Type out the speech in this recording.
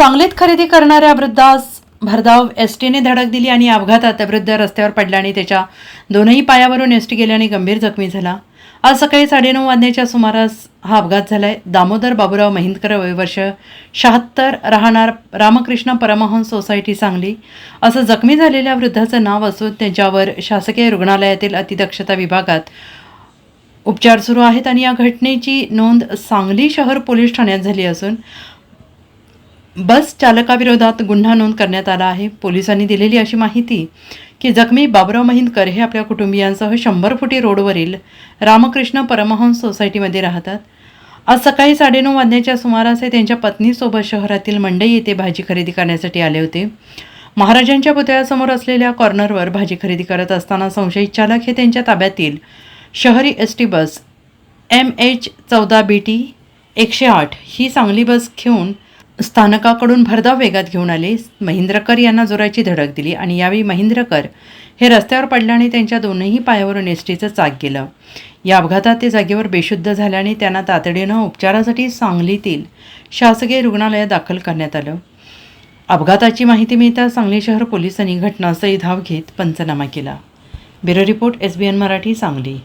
सांगलीत खरेदी करणाऱ्या वृद्धास भरधाव एस टीने धडक दिली आणि अपघातात वृद्ध रस्त्यावर पडल्याने त्याच्या दोनही पायावरून एस टी गेल्याने गंभीर जखमी झाला. आज सकाळी साडेनऊ वाजण्याच्या सुमारास हा अपघात झालाय. दामोदर बाबूराव महिंदकर वय वर्ष शहात्तर राहणार रामकृष्ण परमहंस सोसायटी सांगली. असं जखमी झालेल्या वृद्धाचं नाव असून त्यांच्यावर शासकीय रुग्णालयातील अतिदक्षता विभागात उपचार सुरू आहेत आणि या घटनेची नोंद सांगली शहर पोलीस ठाण्यात झाली असून बस चालकाविरोधात गुन्हा नोंद करण्यात आला आहे. पोलिसांनी दिलेली अशी माहिती की जखमी बाबुराव महिंदकर हे आपल्या कुटुंबियांसह शंभर फुटी रोडवरील रामकृष्ण परमहंस सोसायटीमध्ये राहतात. आज सकाळी साडेनऊ वाजण्याच्या सुमारास हे त्यांच्या पत्नीसोबत शहरातील मंडई येथे भाजी खरेदी करण्यासाठी आले होते. महाराजांच्या पुतळ्यासमोर असलेल्या कॉर्नरवर भाजी खरेदी करत असताना संशयित चालक हे त्यांच्या ताब्यातील शहरी S T bus M H चौदा बी टी एकशे आठ ही सांगली बस घेऊन स्थानकाकडून भरधाव वेगात घेऊन आले. महेंद्रकर यांना जोराची धडक दिली आणि यावेळी महेंद्रकर हे रस्त्यावर पडल्याने त्यांच्या दोनही पायावरून एसटीचं चाक गेलं. या अपघातात ते जागेवर बेशुद्ध झाल्याने त्यांना तातडीनं उपचारासाठी सांगलीतील शासकीय रुग्णालयात दाखल करण्यात आलं. अपघाताची माहिती मिळताच सांगली शहर पोलिसांनी घटनास्थळी धाव घेत पंचनामा केला. Bureau report S B N Marathi Sangli.